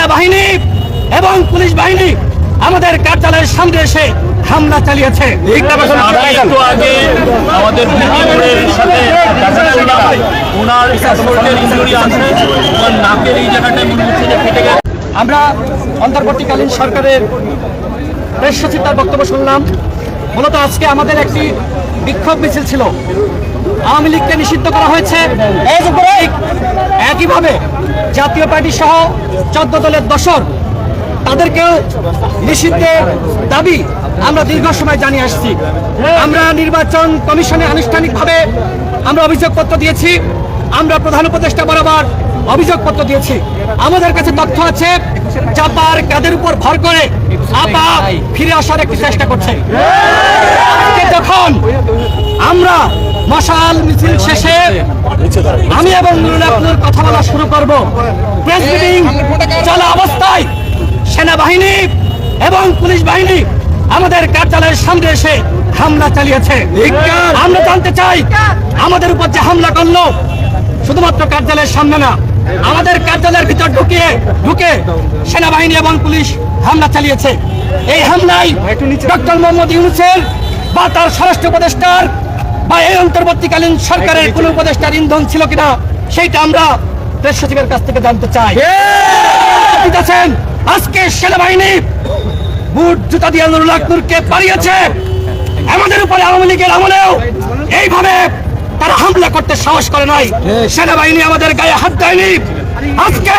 সেনাবাহিনী এবং পুলিশ বাহিনী আমাদের কার্যালয়ের সামনে এসে হামলা চালিয়েছে। আমরা একটু আগে আমাদের সাথে ওনার ইঞ্জুরি আছে ওনার নাকের এই জায়গাটায় হচ্ছে যে ফেটে গেছে। আমরা অন্তর্বর্তীকালীন সরকারের প্রেস সচিব তার বক্তব্য শুনলাম। মূলত আজকে আমাদের একটি বিক্ষোভ মিছিল ছিল। আওয়ামী লীগকে নিষিদ্ধ করা হয়েছে। একইভাবে জাতীয় পার্টি সহ চোদ্দ দলের দশর তাদেরকেও নিষিদ্ধের দাবি আমরা দীর্ঘ সময় জানিয়ে আসছি। আমরা নির্বাচন কমিশনে আনুষ্ঠানিকভাবে আমরা অভিযোগপত্র দিয়েছি। আমরা প্রধান উপদেষ্টা বরাবর অভিযোগপত্র দিয়েছি। আমাদের কাছে তথ্য আছে চাপার কাদের উপর ভর করে আপা ফিরে আসার একটি চেষ্টা করছে। যখন আমরা মশাল মিছিল শেষে আমি এবং নুরুল কথা বলা শুরু করব। প্রেস মিটিং চলা অবস্থায় সেনাবাহিনী এবং পুলিশ বাহিনী আমাদের কার্যালয়ের সামনে এসে হামলা চালিয়েছে। আমরা জানতে চাই, আমাদের উপর যে হামলা করল, শুধুমাত্র কার্যালয়ের সামনে না, আমাদের কার্যালয়ের ভিতর ঢুকিয়ে, ঢুকে সেনাবাহিনী এবং পুলিশ হামলা চালিয়েছে। এই হামলায় ডক্টর মোহাম্মদ ইউনুসের বা তার স্বরাষ্ট্র উপদেষ্টার বা এই অন্তর্বর্তীকালীন সরকারের কোন উপদেষ্টার ইন্ধন ছিল কিনা সেইটা আমরা প্রেস সচিবের কাছ থেকে জানতে চাই। আজকে সেনাবাহিনী বুট জুতা দিয়ে নুরুল আকনুরকে পালিয়েছে আমাদের উপরে আওয়ামী লীগের আমলেও এইভাবে তারা হামলা করতে সাহস করে নাই। সেনাবাহিনী আমাদের গায়ে হাত দেয়নি। আজকে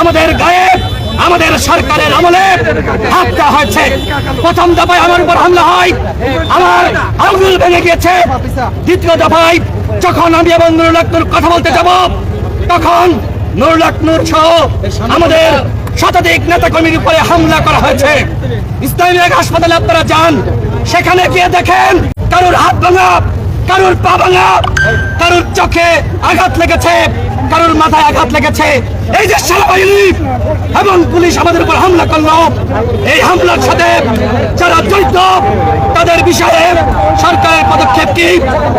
আমাদের গায়ে আমাদের সরকারের আমলে দেওয়া হয়েছে। প্রথম দফায় আমার উপর হামলা হয়। আমার আঙুল ভেঙে গিয়েছে। দ্বিতীয় দফায় যখন আমি এবং নুরুল কথা বলতে যাব, তখন নুরুল আকনুর সহ আমাদের শতাধিক নেতা কর্মীর উপরে হামলা করা হয়েছে। ইসলামী হাসপাতালে আপনারা যান। সেখানে গিয়ে দেখেন কারোর হাত ভাঙা কারোর পা ভাঙা, কারোর চোখে আঘাত লেগেছে, কারোর মাথায় আঘাত লেগেছে। এই যে সেনাবাহিনী এবং পুলিশ আমাদের উপর হামলা করল, এই হামলার সাথে যারা জড়িত, তাদের বিষয়ে সরকারের পদক্ষেপ কি?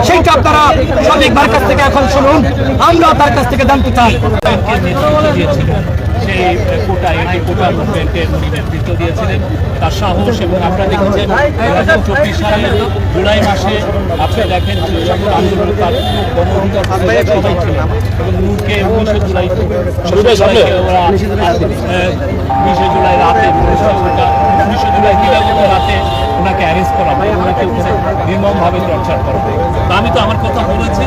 সেইটা আপনারা সঠিক বার কাছ থেকে এখন শুনুন। আমরা তার কাছ থেকে জানতে চাই। সেই কোটা এটি কোটা মুভমেন্টের উনি নেতৃত্ব দিয়েছিলেন। তার সাহস এবং আপনারা দেখেছেন দু চব্বিশ সালের জুলাই মাসে আপনি দেখেন আন্দোলন তার সবাই এবং নূরকে উনিশে জুলাই ওরা উনিশে জুলাই রাতে উনিশে জুলাই দিবাগত রাতে ওনাকে অ্যারেস্ট করা হয়। ওনাকে নির্মমভাবে টর্চার করা হয়। তা আমি তো আমার কথা বলেছি।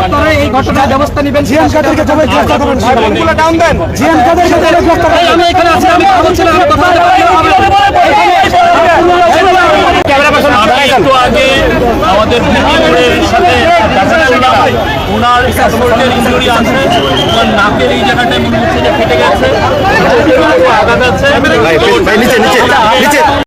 আপনারা এই ঘটনার ব্যবস্থা নেবেন। জিএম কাদেরকে জবাই গ্রেফতার করুন। ফোনগুলো ডাউন দেন। জিএম কাদের সাথে গ্রেফতার করুন আমি এখানে আছি আমি কথা বলছিলাম আমি কথা একটু আগে আমাদের সাথে ওনার পাসপোর্টের ইঞ্জুরি আছে ওনার নাকের এই জায়গাটায় মনে হচ্ছে যে ফেটে গেছে আঘাত আছে।